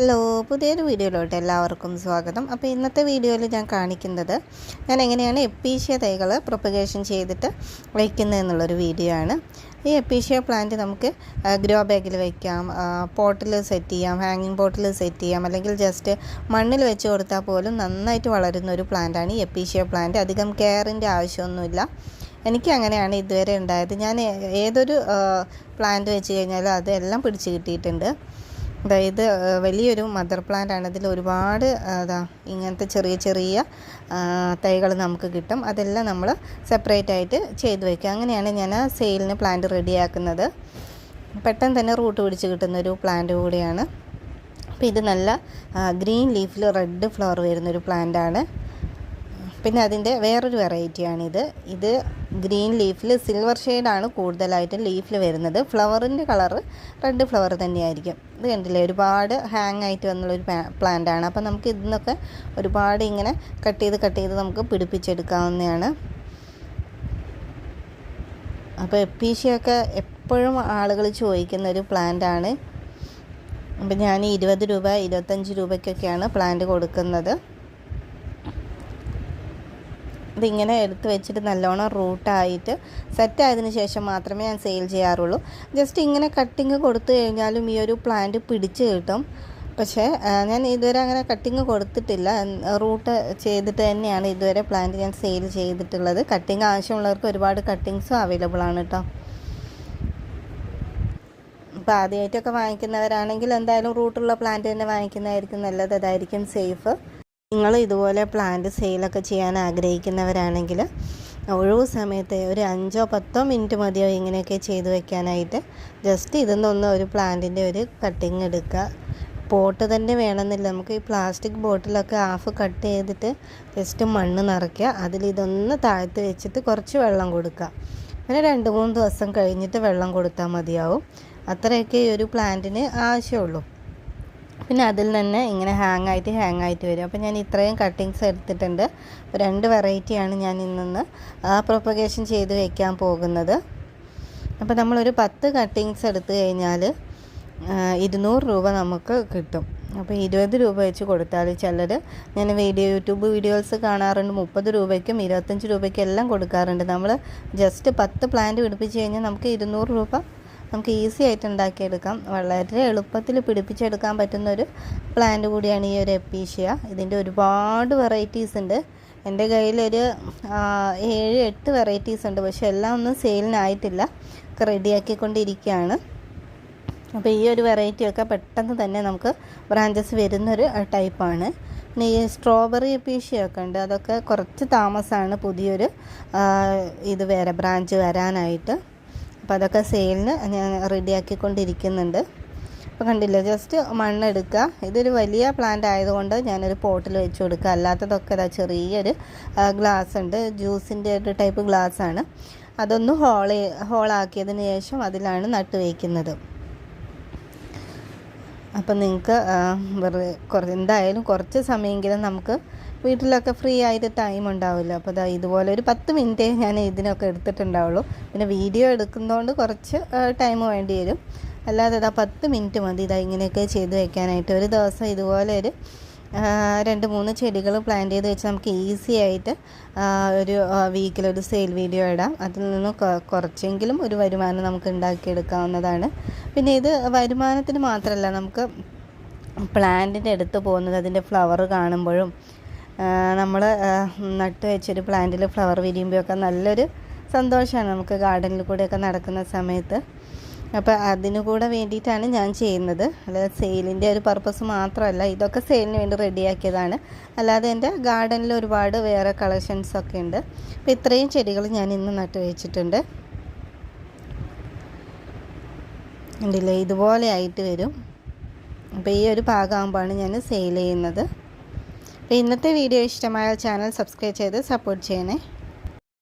Hello പുതിയൊരു വീഡിയോയിലോട്ട് എല്ലാവർക്കും സ്വാഗതം. അപ്പോൾ ഇന്നത്തെ വീഡിയോയിൽ ഞാൻ കാണിക്കുന്നത് ഞാൻ എങ്ങനെയാണ് എപ്പീഷ്യ തൈകൾ പ്രൊപ്പഗേഷൻ ചെയ്തിട്ട് വയ്ക്കുന്നത് എന്നുള്ളൊരു വീഡിയോ ആണ്. ഈ എപ്പീഷ്യ പ്ലാന്റ് നമുക്ക് ഗ്രോ ബാഗിൽ വയ്ക്കാം പോട്ടിൽ സെറ്റ് ചെയ്യാം ഹാങ്ങിങ് പോട്ടിൽ സെറ്റ് ചെയ്യാം അല്ലെങ്കിൽ ജസ്റ്റ് മണ്ണിൽ വെച്ച് കൊടുത്താൽ പോലും നന്നായിട്ട് വളരുന്ന ഒരു പ്ലാന്റാണ് ഈ എപ്പീഷ്യ പ്ലാന്റ് അധികം കെയറിന്റെ ആവശ്യമൊന്നുമില്ല. എനിക്ക് അങ്ങനെയാണ് ഇതുവരെ ഉണ്ടായത്. ഞാൻ ഏതൊരു പ്ലാന്റ് വെച്ച് കഴിഞ്ഞാലും അതെല്ലാം പിടിച്ച് കിട്ടിയിട്ടുണ്ട്. അതായത് വലിയൊരു മദർ പ്ലാന്റ് ആണ്. ഇതിൽ ഒരുപാട് അതാ ഇങ്ങനത്തെ ചെറിയ ചെറിയ തൈകൾ നമുക്ക് കിട്ടും. അതെല്ലാം നമ്മൾ സെപ്പറേറ്റ് ആയിട്ട് ചെയ്ത് വയ്ക്കുക അങ്ങനെയാണ് ഞാൻ സെയിലിന് പ്ലാന്റ് റെഡിയാക്കുന്നത് പെട്ടെന്ന് തന്നെ റൂട്ട് പിടിച്ച് കിട്ടുന്ന ഒരു പ്ലാന്റ് കൂടിയാണ്. അപ്പോൾ ഇത് നല്ല ഗ്രീൻ ലീഫിൽ റെഡ് ഫ്ലവർ വരുന്നൊരു പ്ലാന്റ് ആണ്. പിന്നെ അതിന്റെ വേറൊരു വെറൈറ്റിയാണിത്. ഇത് ഗ്രീൻ ലീഫിൽ സിൽവർ ഷെയ്ഡാണ് കൂടുതലായിട്ടും ലീഫിൽ വരുന്നത്. ഫ്ലവറിന്റെ കളറ് റെഡ് ഫ്ലവർ തന്നെയായിരിക്കും. ഇത് കണ്ടില്ലേ? ഒരുപാട് ഹാങ് ആയിട്ട് വന്നുള്ളൊരു പ്ലാന്റ് ആണ് അപ്പോൾ നമുക്ക് ഇതിന്നൊക്കെ ഒരുപാട് ഇങ്ങനെ കട്ട് ചെയ്ത് കട്ട് ചെയ്ത് നമുക്ക് പിടിപ്പിച്ചെടുക്കാവുന്നതാണ്. അപ്പോൾ എപ്പീഷിയൊക്കെ എപ്പോഴും ആളുകൾ ചോദിക്കുന്ന ഒരു പ്ലാന്റ് ആണ് അപ്പം ഞാൻ ഇരുപത് രൂപ ഇരുപത്തഞ്ച് രൂപയ്ക്കൊക്കെയാണ് പ്ലാന്റ് കൊടുക്കുന്നത്. ഇതിങ്ങനെ എടുത്ത് വെച്ചിട്ട് നല്ലോണം റൂട്ടായിട്ട് ആയതിനു ശേഷം മാത്രമേ ഞാൻ സെയിൽ ചെയ്യാറുള്ളൂ. ജസ്റ്റ് ഇങ്ങനെ കട്ടിങ് കൊടുത്തു കഴിഞ്ഞാലും ഈ ഒരു പ്ലാന്റ് പിടിച്ച് കിട്ടും. പക്ഷേ ഞാൻ ഇതുവരെ അങ്ങനെ കട്ടിങ് കൊടുത്തിട്ടില്ല. റൂട്ട് ചെയ്തിട്ട് തന്നെയാണ് ഇതുവരെ പ്ലാന്റ് ഞാൻ സെയിൽ ചെയ്തിട്ടുള്ളത്. കട്ടിങ് ആവശ്യമുള്ളവർക്ക് ഒരുപാട് കട്ടിങ്സും അവൈലബിൾ ആണ് കേട്ടോ അപ്പോൾ ആദ്യമായിട്ടൊക്കെ വാങ്ങിക്കുന്നവരാണെങ്കിൽ എന്തായാലും റൂട്ടുള്ള പ്ലാന്റ് തന്നെ വാങ്ങിക്കുന്നതായിരിക്കും നല്ലത്. അതായിരിക്കും സേഫ് നിങ്ങൾ ഇതുപോലെ പ്ലാന്റ് സെയിലൊക്കെ ചെയ്യാൻ ആഗ്രഹിക്കുന്നവരാണെങ്കിൽ ഒഴിവ് സമയത്ത് ഒരു അഞ്ചോ പത്തോ മിനിറ്റ് മതിയോ ഇങ്ങനെയൊക്കെ ചെയ്തു വെക്കാനായിട്ട് ജസ്റ്റ് ഇതിന്നൊന്ന് ഒരു പ്ലാന്റിന്റെ ഒരു കട്ടിങ് എടുക്കുക. പോട്ട് തന്നെ വേണമെന്നില്ല. നമുക്ക് ഈ പ്ലാസ്റ്റിക് ബോട്ടിലൊക്കെ ഹാഫ് കട്ട് ചെയ്തിട്ട് ജസ്റ്റ് മണ്ണ് നിറയ്ക്കുക. അതിൽ ഇതൊന്ന് താഴ്ത്തി വെച്ചിട്ട് കുറച്ച് വെള്ളം കൊടുക്കുക. അങ്ങനെ രണ്ട് മൂന്ന് ദിവസം കഴിഞ്ഞിട്ട് വെള്ളം കൊടുത്താൽ മതിയാവും. അത്രയൊക്കെ ഈ ഒരു പ്ലാന്റിന് ആവശ്യമുള്ളൂ. പിന്നെ അതിൽ നിന്ന് ഇങ്ങനെ ഹാങ് ആയിട്ട് ഹാങ് ആയിട്ട് വരും. അപ്പോൾ ഞാൻ ഇത്രയും കട്ടിങ്സ് എടുത്തിട്ടുണ്ട്. രണ്ട് വെറൈറ്റിയാണ് ഞാൻ ഇന്ന് പ്രൊപ്പഗേഷൻ ചെയ്ത് വയ്ക്കാൻ പോകുന്നത്. അപ്പോൾ നമ്മളൊരു പത്ത് കട്ടിങ്സ് എടുത്തു കഴിഞ്ഞാൽ ഇരുന്നൂറ് രൂപ നമുക്ക് കിട്ടും. അപ്പോൾ ഇരുപത് രൂപ വെച്ച് കൊടുത്താൽ ചിലർ ഞാൻ വീഡിയോ യൂട്യൂബ് വീഡിയോസ് കാണാറുണ്ട്. മുപ്പത് രൂപയ്ക്കും ഇരുപത്തഞ്ച് രൂപയ്ക്കും എല്ലാം കൊടുക്കാറുണ്ട്. നമ്മൾ ജസ്റ്റ് പത്ത് പ്ലാന്റ് പിടിപ്പിച്ച് കഴിഞ്ഞാൽ നമുക്ക് ഇരുന്നൂറ് രൂപ നമുക്ക് ഈസി ആയിട്ട് ഉണ്ടാക്കിയെടുക്കാം. വളരെ എളുപ്പത്തിൽ പിടിപ്പിച്ചെടുക്കാൻ പറ്റുന്ന ഒരു പ്ലാന്റ് കൂടിയാണ് ഈ ഒരു എപ്പീഷ്യ. ഇതിന്റെ ഒരുപാട് വെറൈറ്റീസ് ഉണ്ട്. എന്റെ കയ്യിലൊരു ഏഴ് എട്ട് വെറൈറ്റീസ് ഉണ്ട്. പക്ഷേ എല്ലാം ഒന്നും സെയിലിനായിട്ടില്ല ഒക്കെ റെഡിയാക്കിക്കൊണ്ടിരിക്കുകയാണ് അപ്പോൾ ഈ ഒരു വെറൈറ്റിയൊക്കെ പെട്ടെന്ന് തന്നെ നമുക്ക് ബ്രാഞ്ചസ് വരുന്നൊരു ടൈപ്പാണ് പിന്നെ ഈ സ്ട്രോബെറി എപ്പീഷ്യൊക്കെ ഉണ്ട്. അതൊക്കെ കുറച്ച് താമസമാണ് പുതിയൊരു ഇത് വേറെ ബ്രാഞ്ച് വരാനായിട്ട്. അപ്പോൾ അതൊക്കെ സെയിലിന് ഞാൻ റെഡിയാക്കിക്കൊണ്ടിരിക്കുന്നുണ്ട്. അപ്പോൾ കണ്ടില്ല ജസ്റ്റ് മണ്ണെടുക്കുക. ഇതൊരു വലിയ പ്ലാന്റ് ആയതുകൊണ്ട് ഞാനൊരു പോട്ടിൽ വെച്ച് കൊടുക്കുക. അല്ലാത്തതൊക്കെ ഇതാ ചെറിയൊരു ഗ്ലാസ് ഉണ്ട്. ജ്യൂസിന്റെ ഒരു ടൈപ്പ് ഗ്ലാസ്സാണ് അതൊന്ന് ഹോൾ ഹോളാക്കിയതിന് ശേഷം അതിലാണ് നട്ട് വയ്ക്കുന്നത് അപ്പം നിങ്ങൾക്ക് വെറുതെ കുറച്ച് എന്തായാലും കുറച്ച് സമയമെങ്കിലും നമുക്ക് വീട്ടിലൊക്കെ ഫ്രീ ആയിട്ട് ടൈം ഉണ്ടാവില്ല അപ്പോൾ ഇതാ ഇതുപോലെ ഒരു പത്ത് മിനിറ്റേ ഞാൻ ഇതിനൊക്കെ എടുത്തിട്ടുണ്ടാവുള്ളൂ. പിന്നെ വീഡിയോ എടുക്കുന്നതുകൊണ്ട് കുറച്ച് ടൈം വേണ്ടി വരും. അല്ലാതെ ഇതാ പത്ത് മിനിറ്റ് മതി. ഇതാ ഇങ്ങനെയൊക്കെ ചെയ്ത് വെക്കാനായിട്ട്. ഒരു ദിവസം ഇതുപോലെ ഒരു രണ്ട് മൂന്ന് ചെടികൾ പ്ലാന്റ് ചെയ്ത് വെച്ച് നമുക്ക് ഈസി ആയിട്ട് ഒരു വീക്കിൽ ഒരു സെയിൽ വീഡിയോ ഇടാം. അതിൽ നിന്ന് കുറച്ചെങ്കിലും ഒരു വരുമാനം നമുക്ക് ഉണ്ടാക്കിയെടുക്കാവുന്നതാണ്. പിന്നെ ഇത് വരുമാനത്തിന് മാത്രമല്ല നമുക്ക് പ്ലാന്റിന്റെ അടുത്ത് പോകുന്നത് അതിന്റെ ഫ്ലവർ കാണുമ്പോഴും നമ്മൾ നട്ട് വെച്ചൊരു പ്ലാന്റിൽ ഫ്ലവർ വിരിയുമ്പോഴൊക്കെ നല്ലൊരു സന്തോഷമാണ് നമുക്ക് ഗാർഡനിൽ കൂടെയൊക്കെ നടക്കുന്ന സമയത്ത്. അപ്പോൾ അതിനു കൂടെ വേണ്ടിയിട്ടാണ് ഞാൻ ചെയ്യുന്നത്. അല്ലാതെ സെയിലിന്റെ ഒരു പർപ്പസ് മാത്രമല്ല ഇതൊക്കെ സെയിലിന് വേണ്ടി റെഡിയാക്കിയതാണ് അല്ലാതെ എന്റെ ഗാർഡനിൽ ഒരുപാട് വേറെ കളക്ഷൻസ് ഒക്കെ ഉണ്ട്. അപ്പോൾ ഇത്രയും ചെടികൾ ഞാൻ ഇന്ന് നട്ടു വെച്ചിട്ടുണ്ട്. ഉണ്ടല്ലേ ഇതുപോലെ ആയിട്ട് വരും. അപ്പോൾ ഈ ഒരു ഭാഗമാകുമ്പോഴാണ് ഞാൻ സെയിൽ ചെയ്യുന്നത്. അപ്പോൾ ഇന്നത്തെ വീഡിയോ ഇഷ്ടമായ ചാനൽ സബ്സ്ക്രൈബ് ചെയ്ത് സപ്പോർട്ട് ചെയ്യണേ.